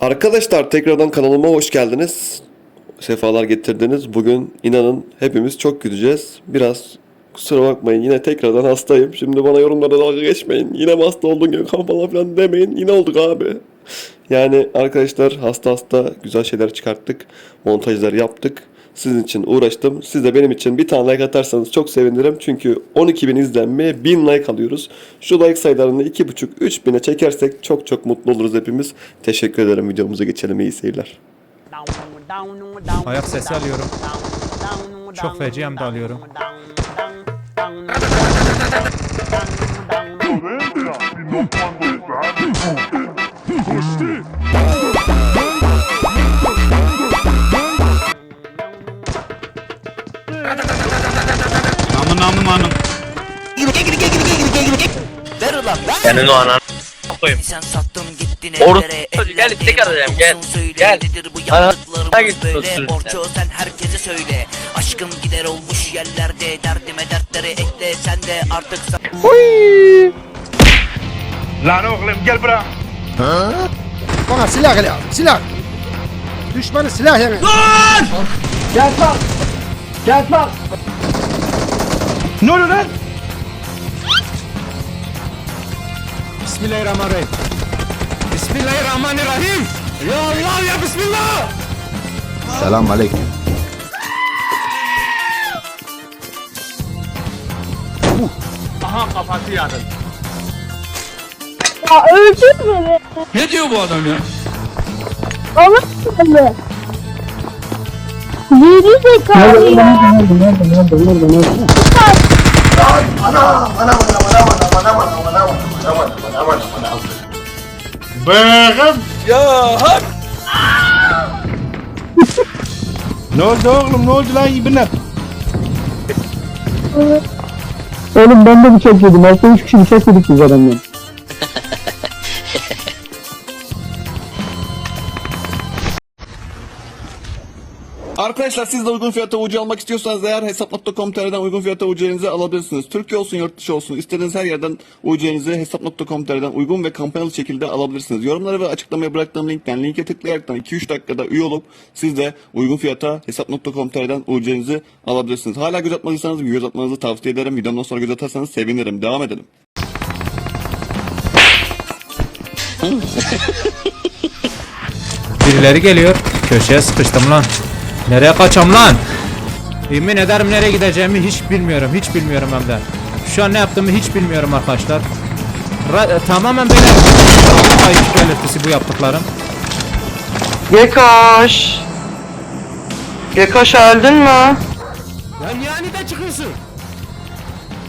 Arkadaşlar tekrardan kanalıma hoş geldiniz. Sefalar getirdiniz. Bugün inanın hepimiz çok güleceğiz. Biraz kusura bakmayın yine tekrardan hastayım. Şimdi bana yorumlarda dalga geçmeyin. Yine mi hasta oldun Gökhan falan filan demeyin. Yine olduk abi. Yani arkadaşlar hasta hasta güzel şeyler çıkarttık. Montajlar yaptık. Sizin için uğraştım. Siz de benim için bir tane like atarsanız çok sevinirim. Çünkü 12 bin izlenmeye 1000 like alıyoruz. Şu like sayılarını 2,5-3 bine çekersek çok çok mutlu oluruz hepimiz. Teşekkür ederim. Videomuza geçelim. İyi seyirler. Ayak sesi alıyorum. Çok feci hem de alıyorum. Namı namı manım. Ver ulan ver. Senin o anan koyayım. Sen sattın gittin ellere Gel, tek arayacağım, gel. Gel. Yaptıklarımız Gel, böyle. Borço sen herkese söyle Aşkım gider olmuş yerlerde Derdime dertleri ekle sen de artık sa- Lan oğlum gel bırak. Bana silah hele silah. Düşmanı silah yani. Ne oluyor lan? Bismillahirrahmanirrahim. Bismillahirrahmanirrahim. Ya Allah ya Bismillah. Selam aleyküm. Aha kafası yadın. Ya öldür beni. Ne diyor bu adam ya? Allah seni. Geri zekalı ya. Ne oldu oğlum ne oldu lan ibne? Oğlum ben de bıçak yedim. Başka üç kişi bıçak yedik biz adamdan. Arkadaşlar siz de uygun fiyata ucu almak istiyorsanız eğer hesap.com.tr'den uygun fiyata ucularınızı alabilirsiniz. Türkiye olsun yurt dışı olsun istediğiniz her yerden ucularınızı hesap.com.tr'den uygun ve kampanyalı şekilde alabilirsiniz. Yorumlara ve açıklamaya bıraktığım linkten linke tıklayaraktan 2-3 dakikada üye olup siz de uygun fiyata hesap.com.tr'den ucularınızı alabilirsiniz. Hala göz atmadıysanız göz atmanızı tavsiye ederim. Videomdan sonra göz atarsanız sevinirim. Devam edelim. Birileri geliyor. Köşeye sıkıştım lan. Nereye kaçam lan? Yemin ederim nereye gideceğimi hiç bilmiyorum. Hiç bilmiyorum hem de. Şu an ne yaptığımı hiç bilmiyorum arkadaşlar. Ra- e, tamamen böyle ayıp belirtisi bu yaptıklarım. Gekaş. Gekaş öldün mü? Ya niye aniden çıkıyorsun?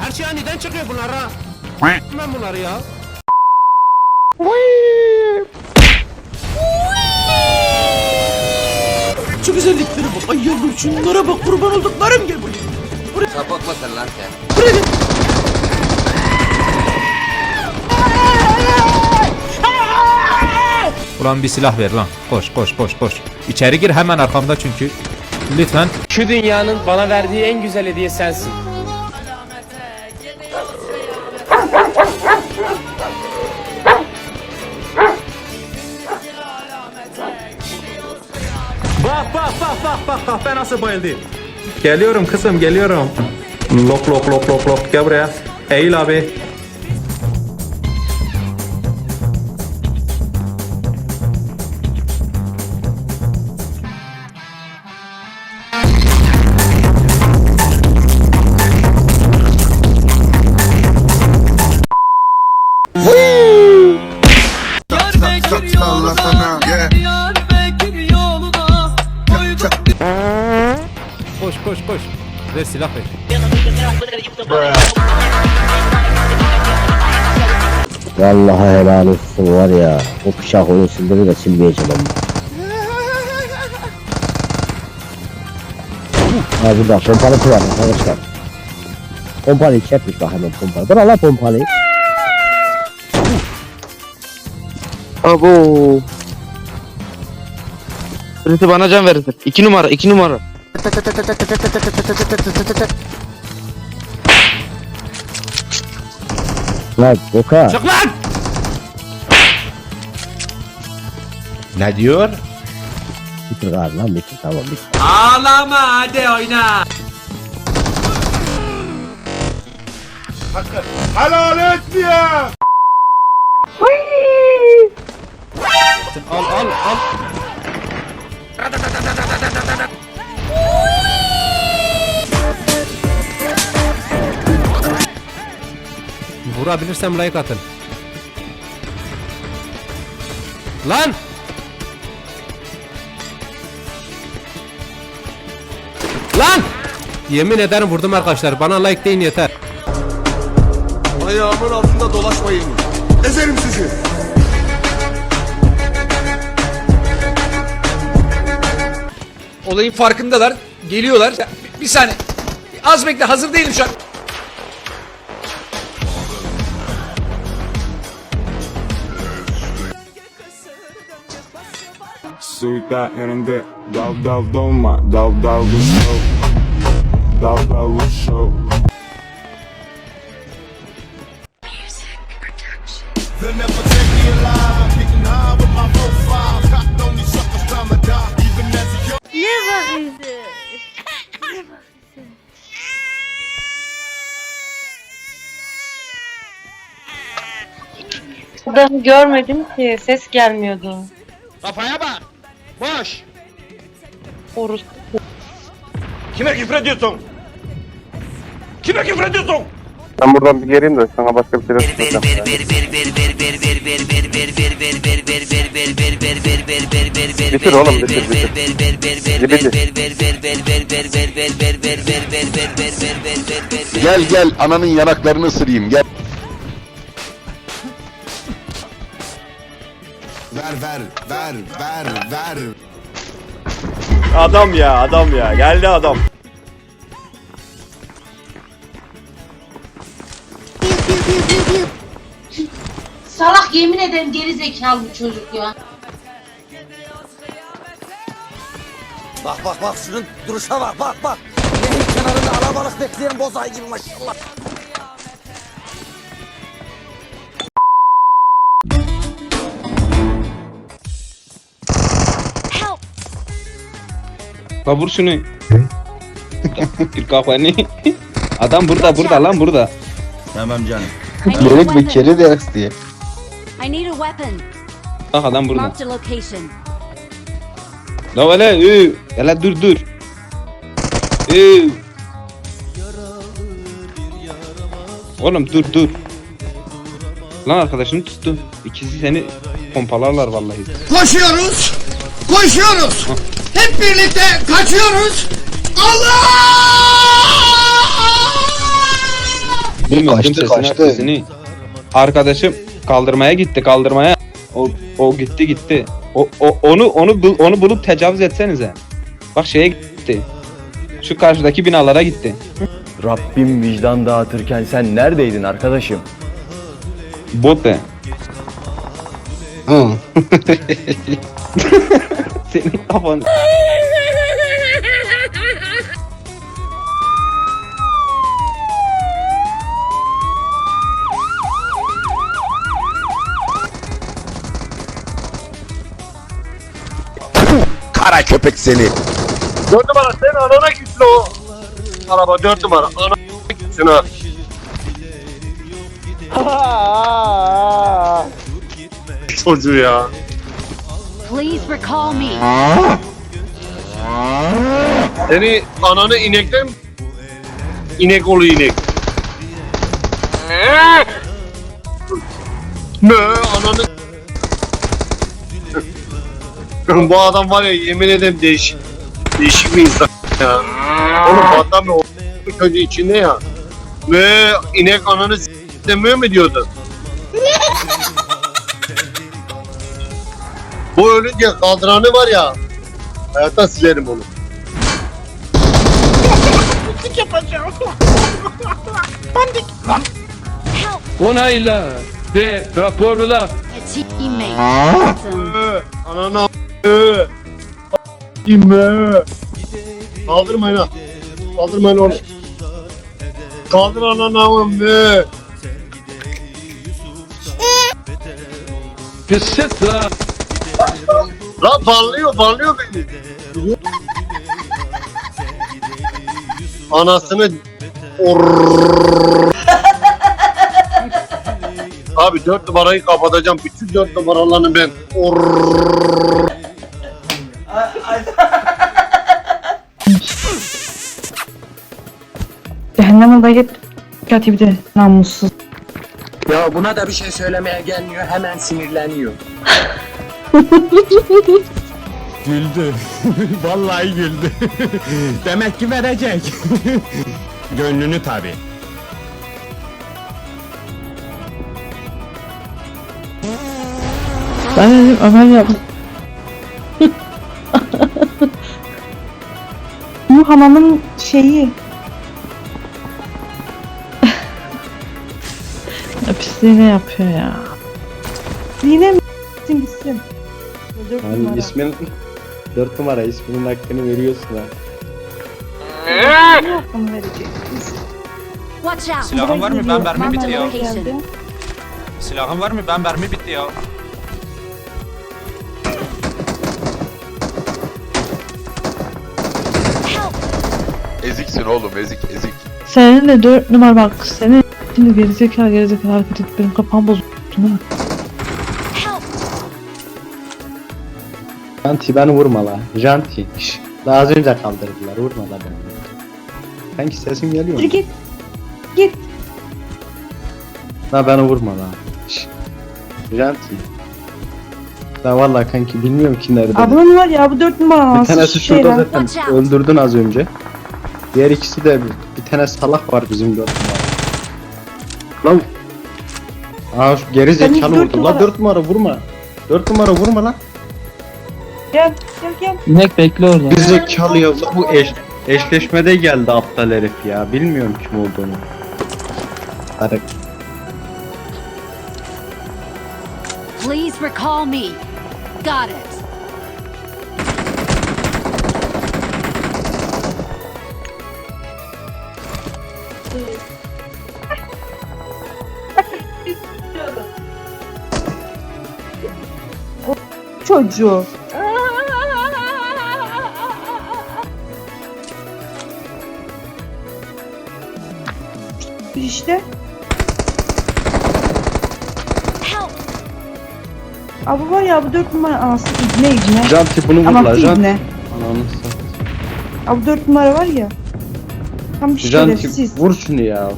Her şey aniden çıkıyor bunlara. Ben bunları ya. Şu güzelliklere bak. Ay yavrum şunlara bak kurban olduklarım gel buraya. Sapıkma sen lan sen. Ulan bir silah ver lan. Koş koş koş koş. İçeri gir hemen arkamda çünkü. Lütfen. Şu dünyanın bana verdiği en güzel hediye sensin. Bak ben nasıl bayıldı. Geliyorum kızım geliyorum. Lok lok lok lok lok gel buraya. Eğil abi. Vallahi helal olsun var ya. O bıçak onu sildirir de silmeyeceğim ama. Ha burada pompalı var arkadaşlar. Pompalı çekmiş bak hemen pompalı. Bırak la pompalıyı. Abo. Birisi bana can verir. İki numara, iki numara. Lan Oka. Çık lan! Ne diyor? Bitir gari lan bitir tamam bitir. Ağlama hadi oyna. Helal etmiyor. Al al al. Vurabilirsem like atın. Lan! Lan! Yemin ederim vurdum arkadaşlar. Bana like deyin yeter. Ayağımın altında dolaşmayın. Ezerim sizi. Olayın farkındalar. Geliyorlar. Bir, bir saniye. Az bekle hazır değilim şu an. Suikler yerinde Dal dal dolma Dal dal bu show Dal dal bu show They'll görmedim ki ses gelmiyordu. Kafaya bak. Baş. Orus. Kime küfrediyorsun? Kime küfrediyorsun? Ben buradan bir geleyim de sana başka bir şeyler söyleyeceğim. Bitir oğlum bitir bitir. Bitir. Gel gel ananın yanaklarını ısırayım gel. Ver ver ver ver. Adam ya adam ya geldi adam. Salak yemin ederim geri zekalı bu çocuk ya. Bak bak bak şunun duruşa bak bak bak. Nehir kenarında alabalık bekleyen bozay gibi maşallah. Kabur şunu. Bir kafanı. Adam burada burada lan burada. Tamam canım. Gerek bir kere de istiyor. I need a weapon. Bak adam burada. Marked a location. La öyle ü. Hele dur dur. Ü. Oğlum dur dur. Lan arkadaşını tuttu. İkisi seni pompalarlar vallahi. Koşuyoruz. Koşuyoruz. Hep birlikte kaçıyoruz. Allah! Bilmiyorum Kaçtı, kaçtı. sesini. Arkadaşım kaldırmaya gitti kaldırmaya. O o gitti gitti. O, o onu onu bul- onu bulup tecavüz etsenize. Bak şeye gitti. Şu karşıdaki binalara gitti. Rabbim vicdan dağıtırken sen neredeydin arkadaşım? Bot de. Senin kafan. Kara köpek seni. Dört numara sen anana gitsin o. Araba dört numara. Ana gitsin ha. Çocuğu ya. Please recall me. Seni ananı inekten inek olu inek. Ne Bu adam var ya yemin ederim değişik değişik bir insan ya. Oğlum adam o çocuğu içinde ya. Ve inek ananı demiyor mu diyordu? Bu ölünce kaldıranı var ya. Hayatta silerim onu. Onayla ve raporla. Ananı. İmme. Kaldırmayın ha. Kaldırmayın onu. Kaldır ananı a**ı. Pis ses la. Lan banlıyor banlıyor beni. Anasını. Abi dört numarayı kapatacağım. Bütün dört numaralarını ben. Orrrr. Bir de namussuz. Ya buna da bir şey söylemeye gelmiyor hemen sinirleniyor. Güldü. Vallahi güldü. Demek ki verecek. Gönlünü tabi. Ben dedim Ömer yap. Bu hamamın şeyi. Ne yapıyor ya? Yine mi gitsin gitsin. Dört numara. ismin 4 numara isminin hakkını veriyorsun ha. Verecek. Watch out. Silahın var mı? Ben mermi bitti ya. Geldi. Silahın var mı? Ben mermi bitti ya. Eziksin oğlum ezik ezik. Senin de dört numara bak. Senin şimdi gerizekalı gerizekalı hareket et. Benim kafam bozuldu. değil mi? Janti beni vurma la. Janti. Şş, Daha az önce kaldırdılar. Vurma la beni. Sanki sesim geliyor mu? Git. Git. La beni vurma la. Şş, Janti. La vallahi kanki bilmiyorum ki nerede. Ablan var ya bu dört numara. Bir tanesi şey şurada zaten Watch out. öldürdün az önce. Diğer ikisi de bir, bir tane salak var bizim dört numara. Lan. Aa şu geri zekalı dört vurdu. La numara- dört numara vurma. Dört numara vurma lan. Gel gel gel. İnek bekle orada. Geri zekalı ya. Bu eş, eşleşmede geldi aptal herif ya. Bilmiyorum kim olduğunu. Hadi. Please recall me. Got it. Çocuğu. İşte. Help. Abi var ya bu dört numara anası ibne ibne. Janti bunu vur Ama la. Janti. ibne. Ananı satayım. Abi dört numara var ya. Tam bir Janti şerefsiz. vur şunu ya.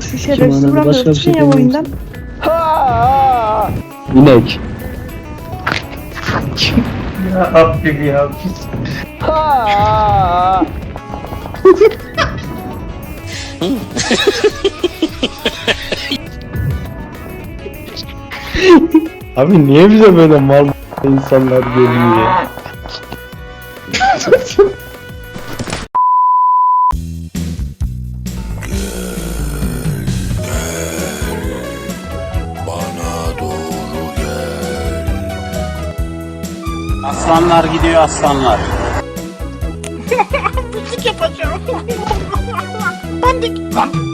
Şu şerefsiz vuramıyor. Çıkın ya oyundan. İnek. Abi niye bize böyle mal insanlar geliyor ya? Aslanlar gidiyor aslanlar.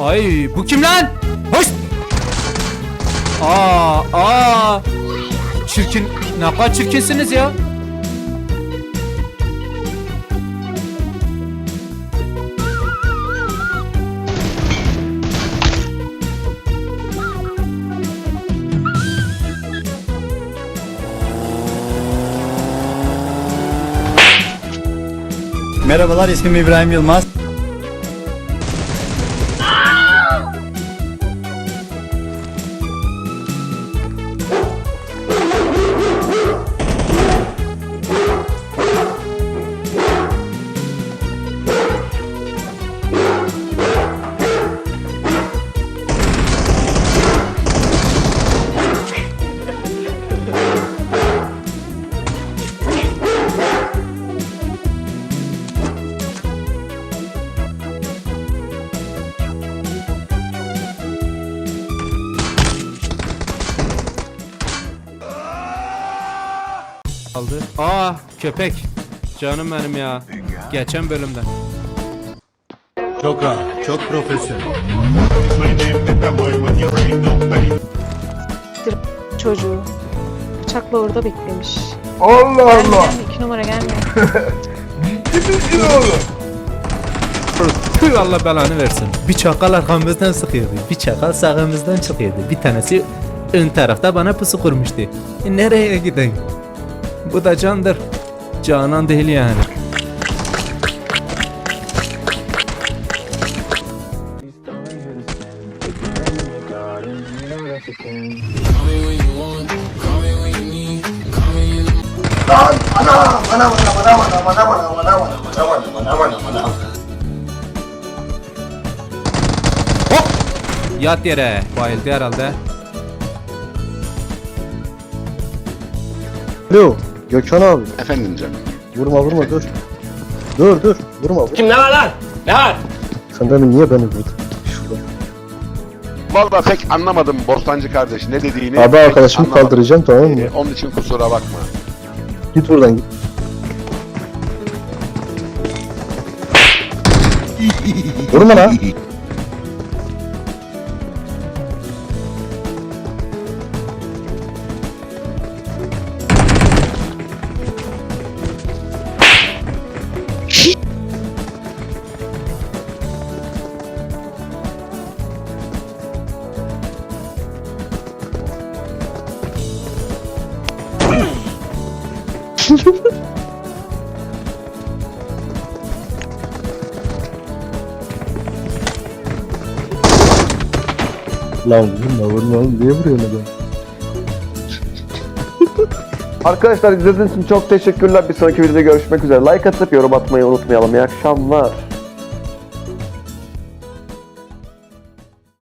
Ay bu kim lan? Hoş. Aa aa. Çirkin. Ne kadar çirkinsiniz ya. Merhabalar ismim İbrahim Yılmaz. Kaldı. Aa köpek. Canım benim ya. Geçen bölümden. Çok rahat, çok profesyonel. Çocuğu. Bıçakla orada beklemiş. Allah Gelme gelme. İki numara gelme. Tüh Allah belanı versin. Bir çakal arkamızdan sıkıyordu. Bir çakal sağımızdan çıkıyordu. Bir tanesi ön tarafta bana pusu kurmuştu. E, nereye gideyim? Bu da candır. Canan değil yani. Yat yere. Bayıldı herhalde. Alo Gökhan abi. Efendim canım. Vurma vurma dur. Dur dur vurma. Kim ne var lan? Ne var? Sen demin niye beni vurdun? Şurada. Vallahi pek anlamadım Bostancı kardeş ne dediğini. Abi arkadaşımı anlamadım. kaldıracağım tamam mı? Ee, Onun için kusura bakma. Git buradan git. Vurma lan. Lan vurma vurma oğlum niye vuruyorsun adamı? Arkadaşlar izlediğiniz için çok teşekkürler. Bir sonraki videoda görüşmek üzere. Like atıp yorum atmayı unutmayalım. İyi akşamlar.